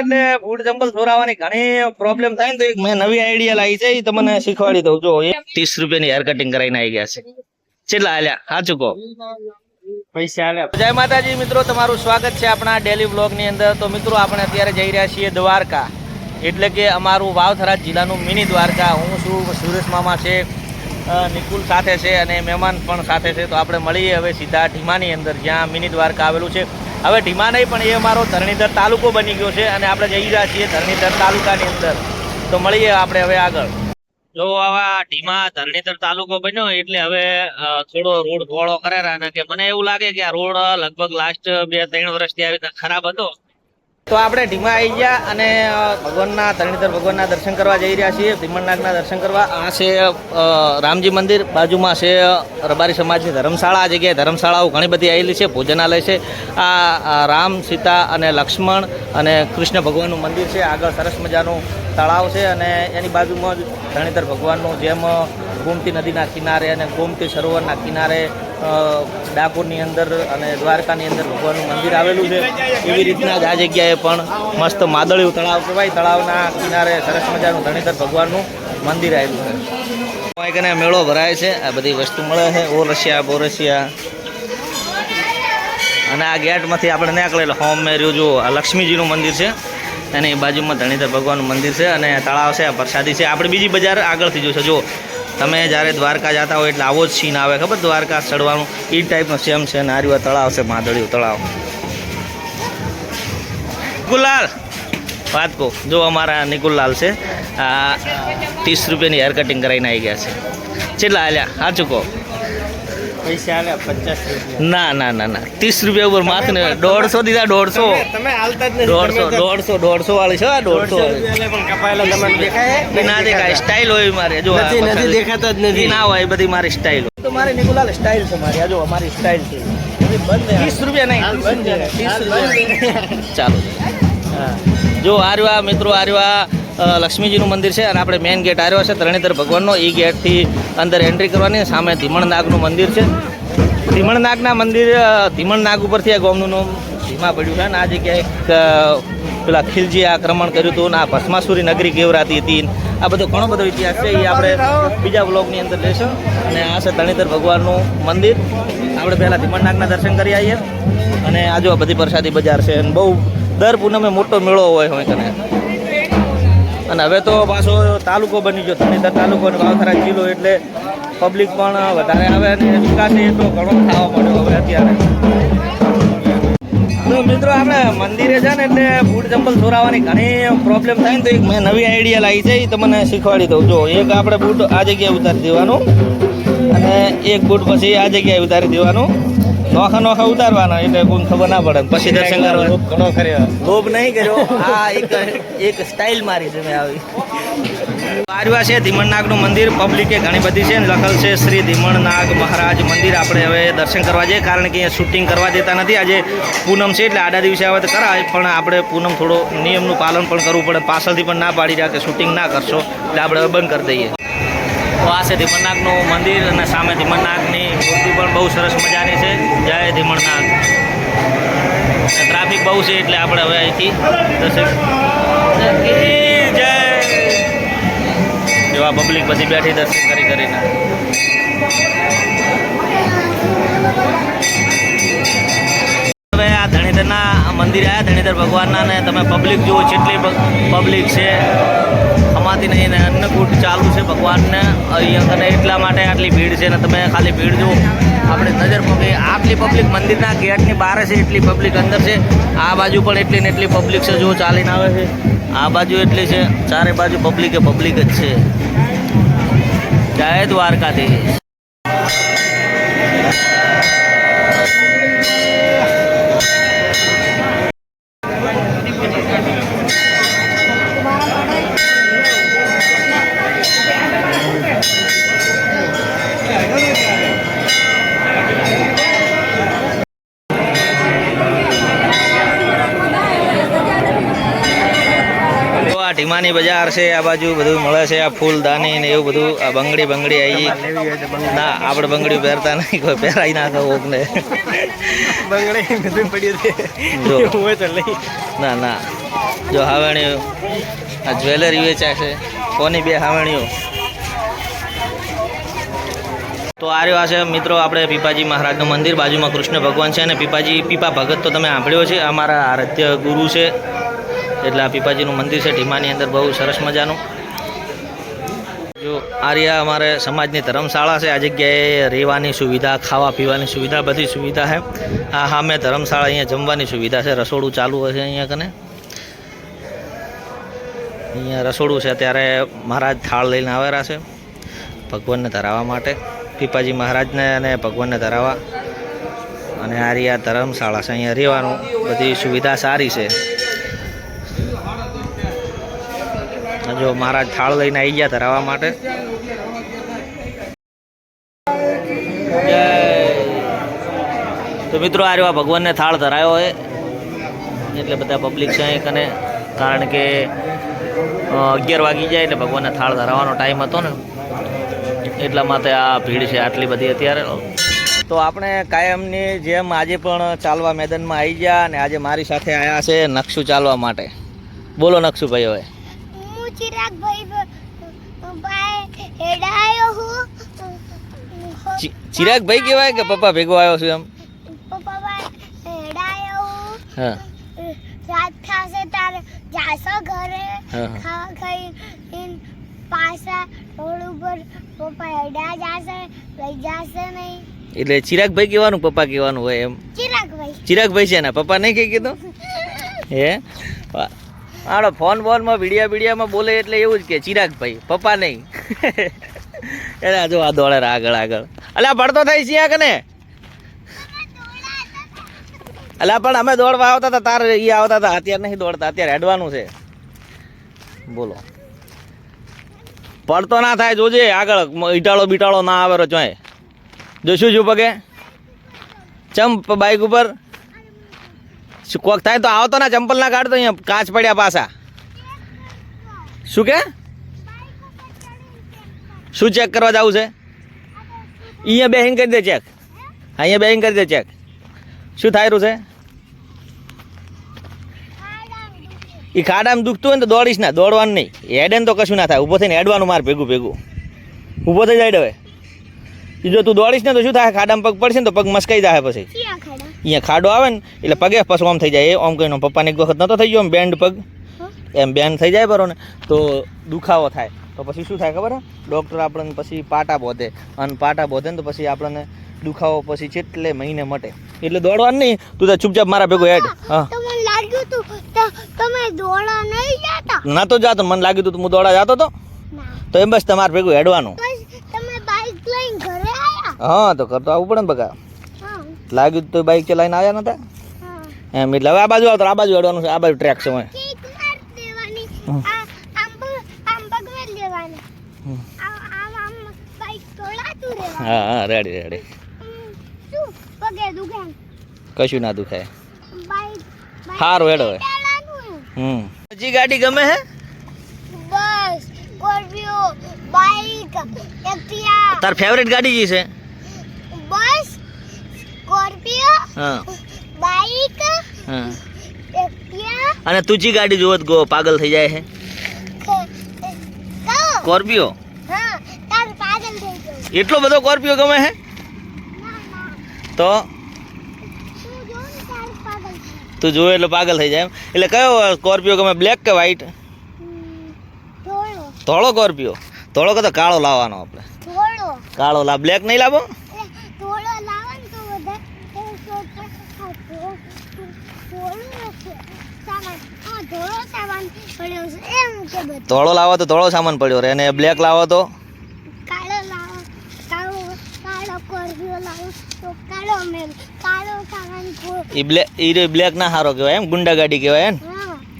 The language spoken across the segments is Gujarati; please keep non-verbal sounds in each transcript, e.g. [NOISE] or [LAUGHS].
એટલે ફૂડ ચંપલ ચોરાવાની ઘણી પ્રોબ્લેમ થાય ને તો મેં નવી આઈડિયા લાવી છે એ તમને શીખવાડી દઉં. જો ત્રીસ રૂપિયાની હેર કટિંગ કરાવીને આવી ગયા છે. કેટલા હાલ્યા સાચું કહો. જય માતાજી, મિત્રો, તમારું સ્વાગત છે આપણા ડેલી બ્લોગની અંદર. તો મિત્રો, આપણે અત્યારે જઈ રહ્યા છીએ દ્વારકા. એટલે કે અમારું વાવથરા જિલ્લાનું મિની દ્વારકા. હું છું, સુરેશ મામા છે નિકુલ સાથે છે અને મહેમાન પણ સાથે છે. તો આપણે મળીએ હવે સીધા ઢીમાની અંદર, જ્યાં મિની દ્વારકા આવેલું છે. હવે ઢીમા નહીં, પણ એ અમારો ધરણીધર તાલુકો બની ગયો છે અને આપણે જઈ રહ્યા છીએ ધરણીધર તાલુકાની અંદર. તો મળીએ આપણે હવે આગળ. જો આવા ઢીમા ધરણીધર તાલુકો બન્યો એટલે હવે થોડો રોડ પહોળો કરેરા અને મને એવું લાગે કે આ રોડ લગભગ લાસ્ટ બે ત્રણ વર્ષથી આવી ખરાબ હતો. તો આપણે ઢીમા આવી ગયા અને ભગવાનના ધરણીધર ભગવાનના દર્શન કરવા જઈ રહ્યા છીએ ભીમણનાગના દર્શન કરવા. આ છે રામજી મંદિર, બાજુમાં છે રબારી સમાજની ધર્મશાળા, આ જગ્યાએ ધર્મશાળાઓ ઘણી બધી આવેલી છે, ભોજનાલય છે. આ રામ, સીતા અને લક્ષ્મણ અને કૃષ્ણ ભગવાનનું મંદિર છે. આગળ સરસ મજાનું તળાવ છે અને એની બાજુમાં જ ધરણીધર ભગવાનનું જેમ ગોમતી નદીના કિનારે અને ગોમતી સરોવરના કિનારે ડાકોરની અંદર અને દ્વારકાની અંદર ભગવાનનું મંદિર આવેલું છે. એવી રીતના જ આ જગ્યાએ પણ મસ્ત માદળિયું તળાવ કહેવાય. તળાવના કિનારે સરસ મજાનું ધણીધર ભગવાનનું મંદિર આવેલું છે. કને મેળો ભરાય છે. આ બધી વસ્તુ મળે છે. ઓરસિયા બોરસિયા અને આ ગેટમાંથી આપણે નીકળેલો હોમ મેર્યું જુઓ આ લક્ષ્મીજીનું મંદિર છે. એની બાજુમાં ધણીધર ભગવાનનું મંદિર છે અને તળાવ છે પ્રસાદી છે. આપણે બીજી બજાર આગળથી જોશો જુઓ તમે જ્યારે દ્વારકા જતા હોય એટલે આવો જ સીન આવે, ખબર? દ્વારકા ચડવાનું એ ટાઈપનો સેમ છે. અને તળાવ છે માદળિયું તળાવ. ગુલાલ વાત કહું. જો અમારા નિકુલલાલ છે, આ ત્રીસ રૂપિયાની હેર કટિંગ કરાવીને આવી ગયા છે. કેટલા આલ્યા હા કહો. પૈસા આલ્યા પચાસ રૂપિયા. ના ના ના ના. ત્રીસ રૂપિયા ઉપર માથ ને દોઢસો દીધા દોઢસો. તમે હાલતા જ નથી દોઢસો દોઢસો દોઢસો વાળી છે આ દોઢસો કપાયેલા તમને દેખાય? ના દેખાય સ્ટાઇલ હોય મારે જો નથી નથી દેખાતા જ નથી. ના હોય બધી મારી સ્ટાઇલ તો મારી નિકુલાલ સ્ટાઇલ છે મારી આ જો સ્ટાઈલ સ્ટાઇલ છે. ત્રીસ રૂપિયા નહીં. ત્રીસ ચાલો. જો આર્યા મિત્રો આર્યા લક્ષ્મીજીનું મંદિર છે અને આપણે મેઇન ગેટ આવ્યો છે. ત્રણેતર ભગવાનનો એ ગેટથી અંદર એન્ટ્રી કરવાની સામે ધીમણનાગનું મંદિર છે. ધીમણનાગના મંદિર ધીમણનાગ ઉપરથી આ ગામનું નામ ધીમા પડ્યું છે. અને આ જગ્યાએ એક પેલા ખિલજી આક્રમણ કર્યું હતું અને આ ભસ્માસુરી નગરી કેવરાતી હતી. આ બધો ઘણો બધો ઇતિહાસ છે. એ આપણે બીજા બ્લોગની અંદર લેશું અને આ છે તણીતર ભગવાનનું મંદિર. આપણે પહેલાં ધીમણનાગના દર્શન કરી આવીએ. અને આજુ આ બધી પ્રસાદી બજાર છે અને બહુ દર પૂનમે મોટો મેળો હોય હોય કને અને હવે તો પાછો તાલુકો બની ગયો. ધણીધર તાલુકો અને વાવથરા જિલ્લો એટલે પબ્લિક પણ વધારે આવે અને વિકાસ એ તો ઘણો થવા મળ્યો હવે અત્યારે. મિત્રો આપણે મંદિરે છે ને એટલે બૂટ ચંપલ ચોરાવાની ઘણી પ્રોબ્લેમ થાય ને તો એક મેં નવી આઈડિયા લાવી છે, એ તમને શીખવાડી દઉં. જો, એક આપણે બૂટ આ જગ્યાએ ઉતારી દેવાનું અને એક બૂટ પછી આ જગ્યાએ ઉતારી દેવાનું. નોખા નોખા ઉતારવાના એટલે કોઈ ખબર ના પડે. પછી દર્શન કરવા. ઘણો કર્યો લોભ નહીં કર્યો. આ એક એક સ્ટાઇલ મારી છે મેં આવી. આર્યા છે ધીમણનાગનું મંદિર. પબ્લિકે ઘણી બધી છે. ને લખેલ છે શ્રી ધીમણનાગ મહારાજ મંદિર. આપણે હવે દર્શન કરવા જઈએ. કારણ કે અહીંયા શૂટિંગ કરવા દેતા નથી. આજે પૂનમ છે એટલે આડા દિવસે આવે તો કરાય. પણ આપણે પૂનમ થોડો નિયમનું પાલન પણ કરવું પડે. પાછળથી પણ ના પાડી રહ્યા કે શૂટિંગ ના કરશો. એટલે આપણે હવે બંધ કરી દઈએ. તો આ છે ધીમણનાગનું મંદિર અને સામે ધીમણનાગની મૂર્તિ પણ બહુ સરસ મજાની છે. જય ધીમણનાગ અને ટ્રાફિક બહુ છે એટલે આપણે હવે અહીંથી દર્શક જય. જેવા પબ્લિક બધી બેઠી દર્શન કરી કરીને. મંદિર આવ્યા ધણીધર ભગવાનના ને તમે પબ્લિક જુઓ જેટલી પબ્લિક છે. અમાતી નહીં, ને અન્નકૂટ ચાલુ છે ભગવાનને. અહીંયા કને એટલા માટે આટલી ભીડ છે, ને તમે ખાલી ભીડ જુઓ. આપણે નજર પકડી, આટલી પબ્લિક મંદિરના ગેટની બહાર છે, એટલી પબ્લિક અંદર છે. આ બાજુ પણ એટલી ને એટલી પબ્લિક છે, જુઓ, ચાલીને આવે છે. આ બાજુ એટલી છે, ચારે બાજુ પબ્લિક પબ્લિક જ છે. જય દ્વારકાધીશ. ઢીમાની છે આ બાજુ બધું મળે છે આ ફૂલદાની ને એવું બધું આ બંગડી બંગડી આવી. ના આપણે બંગડી પહેરતા નહીં કોઈ પહેરાઈ નાખે કોકને બંગડી બધું પડ્યું ના ના. જો હાવણીઓ આ જ્વેલરી વેચાય છે. કોની બે હાવણીઓ? તો આ રહ્યો આ છે મિત્રો આપણે પીપાજી મહારાજનું મંદિર. બાજુમાં કૃષ્ણ ભગવાન છે અને પીપાજી પીપા ભગત તો તમે સાંભળ્યો છે. અમારા આરાધ્ય ગુરુ છે. એટલે આ પીપાજીનું મંદિર છે, ઢીમાની અંદર બહુ સરસ મજાનું. જો આર્યા અમારે સમાજની ધર્મશાળા છે, આ જગ્યાએ રહેવાની સુવિધા, ખાવા પીવાની સુવિધા, બધી સુવિધા છે. આ સામે ધર્મશાળા અહીંયા જમવાની સુવિધા છે, રસોડું ચાલુ હશે અહીંયા કને. અહીંયા રસોડું છે ત્યારે મહારાજ થાળ લઈને આવેલા છે, ભગવાનને ધરાવવા માટે. પીપાજી મહારાજને અને ભગવાનને ધરાવવા. અને આ રહ્યા ધર્મશાળા છે, અહીંયા રહેવાનું. બધી સુવિધા સારી છે. જો મહારાજ થાળ લઈને આવી ગયા ધરાવવા માટે. તો મિત્રો, આ રહ્યો ભગવાનને થાળ ધરાયો હોય એટલે બધા પબ્લિક છે અહીં કને. કારણ કે અગિયાર વાગી જાય એટલે ભગવાનને થાળ ધરાવવાનો ટાઈમ હતો ને. એટલા માટે આ ભીડ છે આટલી બધી અત્યારે. તો આપણે કાયમની જેમ આજે પણ ચાલવા મેદાનમાં આવી ગયા અને આજે મારી સાથે આવ્યા છે નકશું ચાલવા માટે. બોલો નકશુભાઈ હવે. ચિરાગ ભાઈ ભાઈ હેડાયો હું. ચિરાગ ભાઈ કહેવાય કે પપ્પા ભેગો આવ્યો છું એમ? પપ્પા ભાઈ હેડાયો હું. હા. રાત થાશે તારે જાશો ઘરે. ખાવા ખાઈ ઇન પાછા રોડ ઉપર પપ્પા હેડા જાશે લઈ જાશે નહીં. એટલે ચિરાગ ભાઈ કહેવાનું પપ્પા કહેવાનું હોય એમ? ચિરાગ ભાઈ. ચિરાગ ભાઈ છે ને પપ્પા નહીં કહી કીધું? [LAUGHS] હે? આડો ફોન બોનમાં, વિડીયા વિડીયામાં બોલે એટલે એવું જ કે ચિરાગ ભાઈ પપ્પા નહીં. એટલે જો આ દોડે આગળ આગળ. અલ્યા પડતો થઈ છે કને અલ્યા પણ અમે દોડવા આવતા હતા, તારે એ આવતા હતા. અત્યારે નહીં દોડતા, અત્યારે હેડવાનું છે. બોલો. પડતો ના થાય, જોજે. આગળ ઈટાળો બીટાળો ના આવે ચોય. જોશું છું પગે? ચમ બાઈક ઉપર. શું કોક થાય તો આવતો ના ચંપલ ના કાઢતો અહીંયા કાચ પડ્યા પાછા. શું કે? શું ચેક કરવા જવું છે? અહીંયા બેહિંગ કરી દે ચેક અહીંયા બેહિંગ કરી દે ચેક શું થાય રહ્યું છે? એ ખાડામાં દુખતું હોય ને તો દોડીશ ના, દોડવાનું નહીં. હેડે તો કશું ના થાય. ઊભો થઈને હેડવાનું માર ભેગું ભેગું. ઊભો થઈ જાય હવે જો તું દોડીશ ને તો શું થાય? ખાડામાં પગ પડશે ને તો પગ મસ્કાઈ જાય પછી. અહીંયા ખાડો આવે ને એટલે પગે પાછું આમ થઈ જાય. એ આમ કહીને પપ્પાને એક વખત નતો થઈ ગયો આમ બેન્ડ પગ. એમ બેન્ડ થઈ જાય બરો ને તો દુખાવો થાય. તો પછી શું થાય ખબર ડૉક્ટર આપણને પછી પાટા બોધે. અને પાટા બોધે ને તો પછી આપણને દુખાવો પછી છેટલે મહિને મટે. એટલે દોડવાનું નહીં. તું તો ચૂપચાપ મારા ભેગો હેડ. હા તમે દોડા નહીં જતા? ના તો જાતો મને લાગ્યું તું હું દોડા જાતો તો. તો એમ બસ તમારે ભેગું હેડવાનું. તમે લઈને ઘરે હા તો કરતો આવવું પડે ને હા લાગ્યું તો બાઈક ચલાવીને આવ્યા નતા? એમ એટલે હવે આ બાજુ આવતો આ બાજુ અડવાનું છે આ બાજુ ટ્રેક છે હા હા રેડી રેડી કશું ના દુખાય. સારું હારું હેડો હમ. હજી ગાડી ગમે હે? બસ સ્કોર્પિયો બાઈક એક્ટિવા તાર ફેવરેટ ગાડી જી છે બસ સ્કોર્પિયો હા બાઈક હા. અને તુજી ગાડી જોવત ગો પાગલ થઈ જાય હે. સ્કોર્પિયો? એટલો બધો સ્કોર્પિયો ગમે હે? તો? તું જોવે એટલે પાગલ થઈ જાય એમ. એટલે કયો સ્કોર્પિયો ગમે? બ્લેક કે વ્હાઈટ? ધોળો. સ્કોર્પિયો. ધોળો કે તો કાળો લાવવાનો આપણે. કાળો લાવ. બ્લેક નહીં લાવો એ ધોળો લાવો ને તો વધારે એ સોચે, આ ધો- ધોળો છે સામાન આ ધોળો સામાન પડ્યો છે એમ કે બધું ધોળો લાવો તો ધોળો સામાન પડ્યો રહે અને બ્લેક લાવો તો? કાળો લાવો કાળો કાળો કોરબીઓ લાવો તો કાળો મેલ કાળો સામાન કો- બ્લેક બ્લેક ના સારો કહેવાય એમ ગુંડા ગાડી કહેવાય એમ?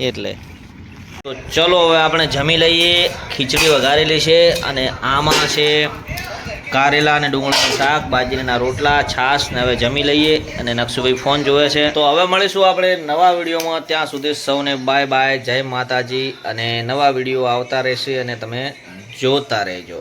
એટલે. તો ચલો હવે આપણે જમી લઈએ ખીચડી વઘારેલી છે અને આમાં છે કારેલા અને ડુંગળીનું શાક, બાજરીના રોટલા, છાશ ને હવે જમી લઈએ અને નકશુભાઈ ફોન જોવે છે. તો હવે મળીશું આપણે નવા વિડીયોમાં. ત્યાં સુધી સૌને બાય બાય, જય માતાજી અને નવા વીડિયો આવતા રહેશે અને તમે જોતા રહેજો.